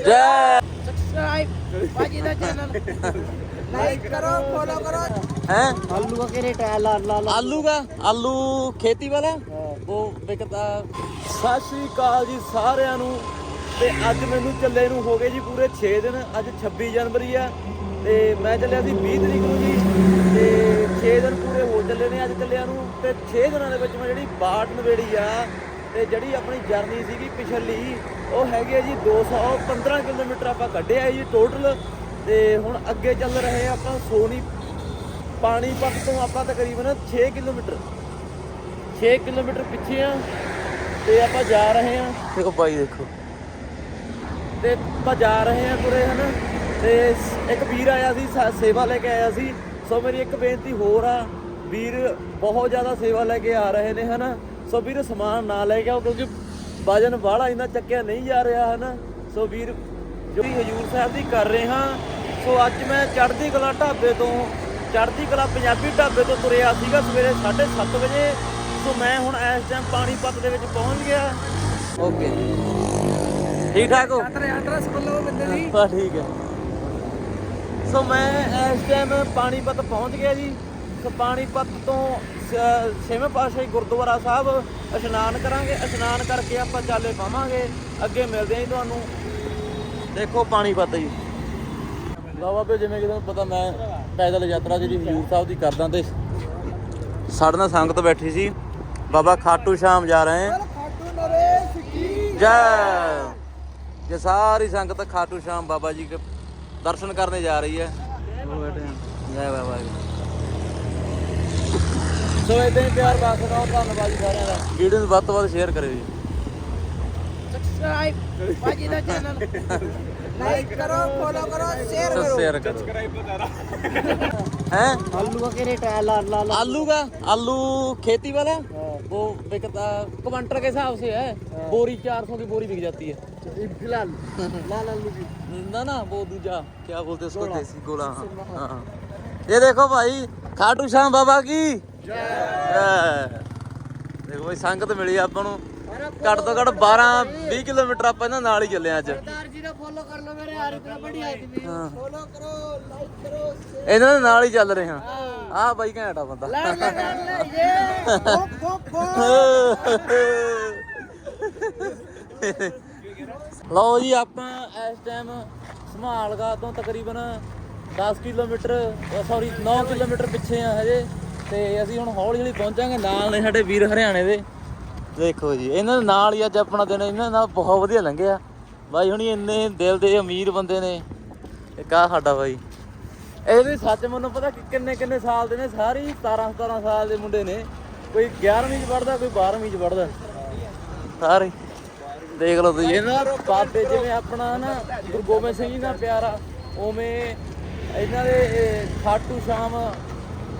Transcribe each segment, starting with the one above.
ਜੈ ਸਬਸਕ੍ਰਾਈਬ ਬਾਜੀ ਦਾ channel like ਕਰੋ ਫੋਲੋ ਕਰੋ ਹੈ ਆਲੂ का क्या रेट है लाल लाल ਆਲੂ ਦਾ ਆਲੂ ਖੇਤੀ ਵਾਲਾ ਉਹ ਵਿਕਦਾ ਸਤਿ ਸ਼੍ਰੀ ਅਕਾਲ ਜੀ ਸਾਰਿਆਂ ਨੂੰ ਤੇ ਅੱਜ ਮੈਨੂੰ ਚੱਲੇ ਨੂੰ ਹੋ ਗਏ ਜੀ ਪੂਰੇ 6 ਦਿਨ ਅੱਜ 26 ਜਨਵਰੀ ਆ ਤੇ ਮੈਂ ਚੱਲਿਆ ਸੀ 20 ਤਰੀਕ ਨੂੰ ਜੀ ਤੇ 6 ਦਿਨ ਪੂਰੇ ਹੋ ਚੱਲੇ ਨੇ ਅੱਜ ਚੱਲਿਆ ਨੂੰ ਤੇ 6 ਦਿਨਾਂ ਦੇ ਵਿੱਚ ਮੈਂ ਜਿਹੜੀ ਬਾਟ ਨਵੇੜੀ ਆ ਤੇ ਜਿਹੜੀ ਆਪਣੀ ਜਰਨੀ ਸੀਗੀ ਪਿਛਲੀ ਉਹ ਹੈਗੀ ਆ ਜੀ 215 ਕਿਲੋਮੀਟਰ ਆਪਾਂ ਕੱਢਿਆ ਜੀ ਟੋਟਲ ਤੇ ਹੁਣ ਅੱਗੇ ਚੱਲ ਰਹੇ ਆਪਾਂ ਸੋਨੀ ਪਾਣੀਪਤ ਤੋਂ ਆਪਾਂ ਤਕਰੀਬਨ 6 ਕਿਲੋਮੀਟਰ 6 ਕਿਲੋਮੀਟਰ ਪਿੱਛੇ ਆ ਤੇ ਆਪਾਂ ਜਾ ਰਹੇ ਆ। ਦੇਖੋ ਬਾਈ ਦੇਖੋ। ਤੇ ਆਪਾਂ ਜਾ ਰਹੇ ਆ ਤੁਰੇ ਹਨ? ਤੇ ਇੱਕ ਵੀਰ ਆਇਆ ਸਾ- ਸੇਵਾ ਲੈ ਕੇ ਆਇਆ ਸੀ। ਸੋ ਮੇਰੀ ਇੱਕ ਬੇਨਤੀ ਹੋਰ ਆ ਵੀਰ ਬਹੁਤ ਜ਼ਿਆਦਾ ਸੇਵਾ ਲੈ ਕੇ ਆ ਰਹੇ ਨੇ ਹਨਾ? ਸੋ ਵੀਰ ਸਮਾਨ ਨਾ ਲੈ ਕੇ ਆਓ ਕਿਉਂਕਿ ਵਜਨ ਵਾਲਾ ਇੰਨਾ ਚੱਕਿਆ ਨਹੀਂ ਜਾ ਰਿਹਾ ਹਨਾ? ਸੋ ਵੀਰ ਜੋ ਵੀ ਹਜੂਰ ਸਾਹਿਬ ਦੀ ਕਰ ਰਹੇ ਹਾਂ ਸੋ ਅੱਜ ਮੈਂ ਚੜ੍ਹਦੀ ਕਲਾ ਢਾਬੇ ਤੋਂ ਚੜ੍ਹਦੀ ਕਲਾ ਪੰਜਾਬੀ ਢਾਬੇ ਤੋਂ ਤੁਰਿਆ ਸੀਗਾ ਸਵੇਰੇ 7:30 ਵਜੇ। ਸੋ ਮੈਂ ਹੁਣ ਇਸ ਟਾਈਮ ਪਾਣੀਪਤ ਦੇ ਵਿੱਚ ਪਹੁੰਚ ਗਿਆ। ਓਕੇ ਠੀਕ ਠਾਕ ਹੋ? ਐਡਰੈਸ ਬੋਲੋ ਬੰਦੇ ਦੀ ਬਸ ਠੀਕ ਹੈ। ਸੋ ਮੈਂ ਇਸ ਟਾਈਮ ਪਾਣੀਪਤ ਪਹੁੰਚ ਗਿਆ ਜੀ। ਸੋ ਪਾਣੀਪਤ ਤੋਂ ਛੇਵੇਂ ਪਾਤਸ਼ਾਹੀ ਗੁਰਦੁਆਰਾ ਸਾਹਿਬ ਇਸ਼ਨਾਨ ਕਰਾਂਗੇ ਇਸ਼ਨਾਨ ਕਰਕੇ ਆਪਾਂ ਚਾਲੇ ਪਾਵਾਂਗੇ। ਅੱਗੇ ਮਿਲਦੇ ਆਂ ਤੁਹਾਨੂੰ। ਦੇਖੋ ਪਾਣੀ ਪਤਾ ਜੀ। ਬਾਬਾ ਜੀ ਜਿਵੇਂ ਕਿ ਤੁਹਾਨੂੰ ਪਤਾ ਮੈਂ ਪੈਦਲ ਯਾਤਰਾ ਜਿਹੜੀ ਹਜੂਰ ਸਾਹਿਬ ਦੀ ਕਰਦਾ ਤੇ ਸਾਡੇ ਨਾਲ ਸੰਗਤ ਬੈਠੀ ਸੀ। ਬਾਬਾ ਖਾਟੂ ਸ਼ਾਮ ਜਾ ਰਹੇ ਹਾਂ। ਜੈ। ਜੇ ਸਾਰੀ ਸੰਗਤ ਖਾਟੂ ਸ਼ਾਮ ਬਾਬਾ ਜੀ ਦੇ ਦਰਸ਼ਨ ਕਰਨੇ ਜਾ ਰਹੀ ਹੈ। ਜੈ ਬਾਬਾ ਜੀ। ਸੋ ਇਦਾਂ ਹੀ ਪਿਆਰ ਬਾਤ ਕਰੋ ਧੰਨਵਾਦ ਜੀ ਸਾਰਿਆਂ ਦਾ ਵੀਡੀਓ ਨੂੰ ਵੱਧ ਤੋਂ ਵੱਧ ਸ਼ੇਅਰ ਕਰਿਓ ਜੀ ਸਬਸਕ੍ਰਾਈਬ ਬਾਜੀ ਦਾ ਚੈਨਲ ਲਾਈਕ ਕਰੋ ਫੋਲੋ ਕਰੋ ਸ਼ੇਅਰ ਕਰੋ ਸ਼ੇਅਰ ਕਰੋ हैं आलू का क्या रेट है लाल लाल आलू का आलू खेती वाला वो बिकता क्वांटर के हिसाब से है बोरी 400 की बोरी बिक जाती है फिलहाल लाल आलू की ना ना वो दूजा क्या बोलते हैं उसको देसी गोला हाँ हाँ। ये देखो भाई खाटू श्याम बाबा की ਜੈ। ਦੇਖੋ ਬਈ ਸੰਗਤ ਮਿਲੀ ਆਪਾਂ ਨੂੰ। ਘੱਟ ਤੋਂ ਘੱਟ 12 20 ਕਿਲੋਮੀਟਰ ਆਪਾਂ ਇਹਨਾਂ ਨਾਲ ਹੀ ਚੱਲੇ ਅੱਜ। ਸਰਦਾਰ ਜੀ ਦਾ ਫੋਲੋ ਕਰ ਲਓ ਮੇਰੇ ਹਰ ਇੱਕ ਬੜੀ ਆਦਮੀ ਫੋਲੋ ਕਰੋ ਲਾਈਕ ਕਰੋ ਇਹਨਾਂ ਦੇ ਨਾਲ ਹੀ ਚੱਲ ਰਹੇ ਹਾਂ। ਆਹ ਬਾਈ ਘੈਂਟਾ ਬੰਦਾ। ਲਓ ਜੀ ਆਪਾਂ ਇਸ ਟਾਈਮ ਸਮਾਲਗਾ ਤੋਂ ਤਕਰੀਬਨ 10 ਕਿਲੋਮੀਟਰ ਸੌਰੀ 9 ਕਿਲੋਮੀਟਰ ਪਿੱਛੇ ਆ ਹਜੇ। ਤੇ ਅਸੀਂ ਹੁਣ ਹੌਲੀ ਹੌਲੀ ਪਹੁੰਚਾਂਗੇ ਨਾਲ ਨੇ ਸਾਡੇ ਵੀਰ ਹਰਿਆਣੇ ਦੇ। ਦੇਖੋ ਜੀ, ਇਹਨਾਂ ਦੇ ਨਾਲ ਹੀ ਅੱਜ ਆਪਣਾ ਦਿਨ, ਇਹਨਾਂ ਨਾਲ ਬਹੁਤ ਵਧੀਆ ਲੰਘਿਆ। ਬਾਈ ਹੁਣੀ ਇੰਨੇ ਦਿਲ ਦੇ ਅਮੀਰ ਬੰਦੇ ਨੇ। ਇੱਕ ਆ ਸਾਡਾ ਬਾਈ। ਇਹ ਵੀ ਸੱਚ ਮੈਨੂੰ ਪਤਾ ਕਿ ਕਿੰਨੇ ਕਿੰਨੇ ਸਾਲ ਦੇ ਨੇ, ਸਾਰੇ ਹੀ 17 17 ਸਾਲ ਦੇ ਮੁੰਡੇ ਨੇ। ਕੋਈ 11ਵੀਂ ਚ ਪੜਦਾ ਕੋਈ 12ਵੀਂ ਚ ਪੜਦਾ ਸਾਰੇ। ਦੇਖ ਲਓ ਤੁਸੀਂ, ਇਹਨਾਂ ਬਾਬੇ ਜਿਵੇਂ ਆਪਣਾ ਨਾ, ਗੁਰੂ ਗੋਬਿੰਦ ਸਿੰਘ ਜੀ ਦਾ ਪਿਆਰਾ, ਉਵੇਂ ਇਹਨਾਂ ਦੇ, ਇਹ, ਖਾਟੂ ਸ਼ਾਮ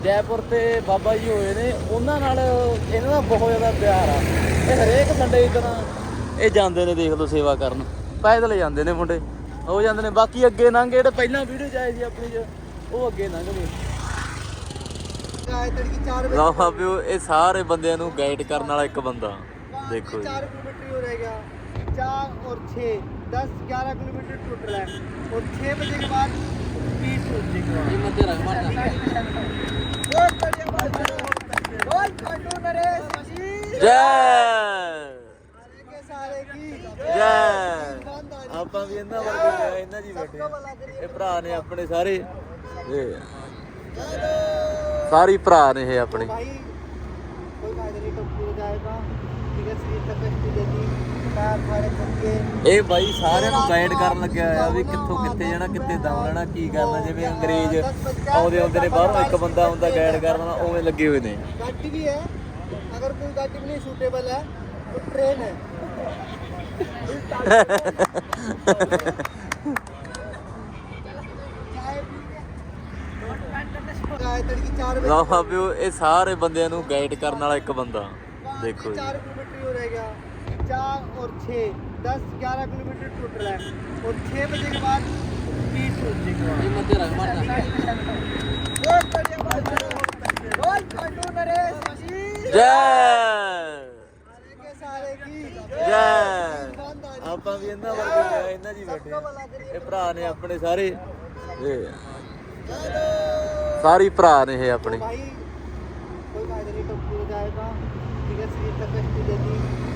ਜੈਪੁਰ ਤੇ ਬਾਬਾ ਜੀ ਹੋਏ ਨੇ ਉਹਨਾਂ ਨਾਲ ਇਹਨਾਂ ਦਾ ਬਹੁਤ ਜ਼ਿਆਦਾ ਪਿਆਰ ਆ ਇਹ ਹਰੇਕ ਸੰਡੇ ਦੀ ਤਰ੍ਹਾਂ ਇਹ ਜਾਂਦੇ ਨੇ ਦੇਖ ਲਓ ਸੇਵਾ ਕਰਨ ਪੈਦਲ ਜਾਂਦੇ ਨੇ ਮੁੰਡੇ ਉਹ ਜਾਂਦੇ ਨੇ ਬਾਕੀ ਅੱਗੇ ਲੰਘ ਜਿਹੜੇ ਪਹਿਲਾਂ ਵੀਡੀਓ ਚਾਹੀ ਸੀ ਆਪਣੀ ਚ ਉਹ ਅੱਗੇ ਲੰਘ ਗਏ गाय तड़की चार ਲਓ ਬਾਬਿਓ ਇਹ ਸਾਰੇ ਬੰਦਿਆਂ ਨੂੰ ਗਾਈਡ ਕਰਨ ਵਾਲਾ ਇੱਕ ਬੰਦਾ ਦੇਖੋ ਜੀ चार किलोमीटर ही हो रहेगा चार और छः दस ग्यारह किलोमीटर टोटल है और छः बजे के बाद बीस बजे के बाद ਮੱਥੇ ਰੱਖ बहुत बढ़िया बात है। बोल खाटू नरेश जी ਜੈ सारे के सारे की ਜੈ ईमानदारी ਆਪਾਂ ਵੀ ਇਹਨਾਂ ਵਰਗੇ ਆ, ਇਹਨਾਂ ਜੀ ਬੈਠੇ ਆ। भला करिए ਇਹ ਭਰਾ ਨੇ ਆਪਣੇ ਸਾਰੇ ਇਹ ਸਾਰੀ ਭਰਾ ਨੇ ਇਹ ਆਪਣੇ भाई कोई फायदा नहीं टप्पू हो जाएगा ठीक है शरीर तक कष्ट देगी पैर फाड़े करके ਇਹ ਬਾਈ ਸਾਰਿਆਂ ਨੂੰ ਗਾਈਡ ਕਰਨ ਲੱਗਿਆ ਆ ਵੀ ਕਿੱਥੋਂ ਕਿੱਥੇ ਜਾਣਾ ਕਿੱਥੇ ਦਮ ਕੀ ਕਰਨਾ ਜਿਵੇਂ ਅੰਗਰੇਜ਼ ਆਉਂਦੇ ਆਉਂਦੇ ਨੇ ਬਾਹਰੋਂ ਇੱਕ ਬੰਦਾ ਹੁੰਦਾ ਗਾਈਡ ਕਰਨ ਉਵੇਂ ਲੱਗੇ ਹੋਏ ਨੇ। ਗੱਡੀ ਵੀ ਇਹ ਸਾਰੇ ਬੰਦਿਆਂ ਨੂੰ ਗਾਈਡ ਕਰਨ ਵਾਲਾ ਇੱਕ ਬੰਦਾ। ਦੇਖੋ 4 चार और छः दस ग्यारह किलोमीटर टोटल है और छः बजे के बाद बीस बजे के बाद ਮੱਥੇ ਰੱਖ बहुत बढ़िया बात है। बोल खाटू नरेश जी ਜੈ सारे के सारे की ਜੈ ईमानदारी ਆਪਾਂ ਆਪਾਂ ਵੀ ਇਹਨਾਂ ਵਰਗੇ ਆ ਇਹਨਾਂ ਜੀ ਬੈਠੇ ਆ ਇਹ ਭਰਾ ਨੇ ਆਪਣੇ ਸਾਰੇ ਇਹ ਸਾਰੀ ਭਰਾ ਨੇ ਇਹ ਆਪਣੇ भाई कोई फायदा नहीं टप्पू हो जाएगा ठीक है शरीर तक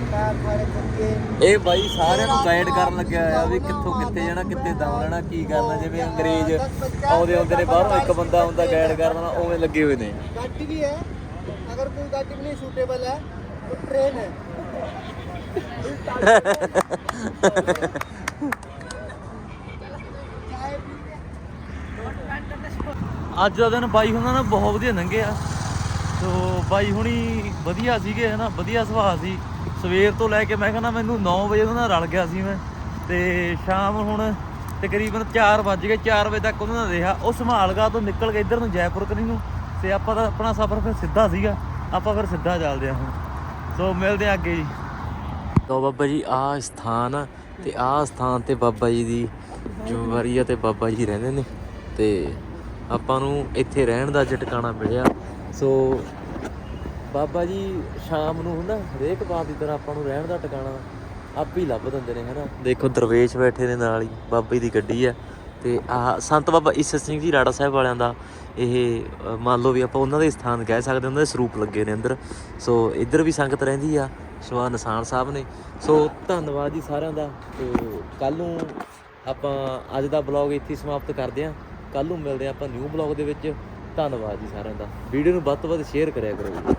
ਇਹ ਬਾਈ ਸਾਰਿਆਂ ਨੂੰ ਗਾਈਡ ਕਰਨ ਲੱਗਿਆ ਹੋਇਆ ਵੀ ਕਿੱਥੋਂ ਕਿੱਥੇ ਜਾਣਾ ਕਿੱਥੇ ਦਮ ਲੈਣਾ ਕੀ ਕਰਨਾ ਜਿਵੇਂ ਅੰਗਰੇਜ਼ ਆਉਂਦੇ ਆਉਂਦੇ ਨੇ ਬਾਹਰੋਂ ਇੱਕ ਬੰਦਾ ਹੁੰਦਾ ਗਾਈਡ ਕਰਨ ਉਵੇਂ ਲੱਗੇ ਹੋਏ ਨੇ। ਗੱਡੀ ਵੀ ਹੈ ਅਗਰ ਕੋਈ ਗੱਡੀ ਵੀ ਨਹੀਂ ਸੂਟੇਬਲ ਹੈ ਉਹ ਟ੍ਰੇਨ ਹੈ। ਅੱਜ ਦਾ ਦਿਨ ਬਾਈ ਹੁੰਦਾ ਨਾ ਬਹੁਤ ਵਧੀਆ ਲੰਘਿਆ। ਸੋ ਬਾਈ ਹੁਣੀ ਵਧੀਆ ਸੀਗੇ ਹਨਾ ਵਧੀਆ ਸੁਭਾਅ ਸੀ। ਸਵੇਰ ਤੋਂ ਲੈ ਕੇ ਮੈਂ ਕਹਿੰਦਾ ਮੈਨੂੰ 9 ਵਜੇ ਉਹਨਾਂ ਨਾਲ ਰਲ ਗਿਆ ਸੀ ਮੈਂ ਤੇ ਸ਼ਾਮ ਹੁਣ ਤਕਰੀਬਨ 4 ਵੱਜ ਗਏ 4 ਵਜੇ ਤੱਕ ਉਹਨਾਂ ਨਾਲ ਰਿਹਾ। ਉਹ ਸੰਭਾਲਗਾ ਤੋਂ ਨਿਕਲ ਕੇ ਇੱਧਰ ਨੂੰ ਜੈਪੁਰ ਕਰੀ ਨੂੰ ਤੇ ਆਪਾਂ ਦਾ ਆਪਣਾ ਸਫ਼ਰ ਫਿਰ ਸਿੱਧਾ ਸੀਗਾ, ਆਪਾਂ ਫਿਰ ਸਿੱਧਾ ਚੱਲਦੇ ਆ ਹੁਣ। ਸੋ ਮਿਲਦੇ ਆ ਅੱਗੇ ਜੀ। ਤੋ ਬਾਬਾ ਜੀ ਆ ਸਥਾਨ ਆ ਤੇ ਆ ਸਥਾਨ ਤੇ ਬਾਬਾ ਜੀ ਦੀ ਜ਼ਿੰਮੇਵਾਰੀ ਆ ਤੇ ਬਾਬਾ ਜੀ ਰਹਿੰਦੇ ਨੇ ਤੇ ਆਪਾਂ ਨੂੰ ਇੱਥੇ ਰਹਿਣ ਦਾ ਅੱਜ ਮਿਲਿਆ। ਸੋ ਬਾਬਾ ਜੀ ਸ਼ਾਮ ਨੂੰ ਹੁੰਦਾ ਹਰੇਕ ਬਾਤ ਦੀ ਤਰ੍ਹਾਂ ਆਪਾਂ ਨੂੰ ਰਹਿਣ ਦਾ ਟਿਕਾਣਾ ਆਪ ਹੀ ਲੱਭ ਦਿੰਦੇ ਨੇ, ਹਨਾ। ਦੇਖੋ, ਦਰਵੇਸ਼ ਬੈਠੇ ਨੇ ਨਾਲ ਹੀ, ਬਾਬਾ ਜੀ ਦੀ ਗੱਡੀ ਆ। ਤੇ ਆ ਸੰਤ ਬਾਬਾ ਈਸਰ ਸਿੰਘ ਜੀ, ਰਾੜਾ ਸਾਹਿਬ ਵਾਲਿਆਂ ਦਾ ਇਹ ਮੰਨ ਲਓ ਵੀ ਆਪਾਂ ਉਹਨਾਂ ਦੇ ਸਥਾਨ ਕਹਿ ਸਕਦੇ ਉਹਨਾਂ ਦੇ ਸਰੂਪ ਲੱਗੇ ਨੇ ਅੰਦਰ। ਸੋ ਇੱਧਰ ਵੀ ਸੰਗਤ ਰਹਿੰਦੀ ਆ ਸੋ ਆ ਨਿਸ਼ਾਨ ਸਾਹਿਬ ਨੇ। ਸੋ ਧੰਨਵਾਦ ਜੀ ਸਾਰਿਆਂ ਦਾ। ਤੇ ਕੱਲ ਨੂੰ ਆਪਾਂ ਅੱਜ ਦਾ ਬਲੌਗ ਇੱਥੇ ਸਮਾਪਤ ਕਰਦੇ ਹਾਂ। ਕੱਲ ਨੂੰ ਮਿਲਦੇ ਹਾਂ ਆਪਾਂ ਨਿਊ ਬਲੌਗ ਦੇ ਵਿੱਚ। ਧੰਨਵਾਦ ਜੀ ਸਾਰਿਆਂ ਦਾ। ਵੀਡੀਓ ਨੂੰ ਵੱਧ ਤੋਂ ਵੱਧ ਸ਼ੇਅਰ ਕਰਿਆ ਕਰੋ। ਜੀ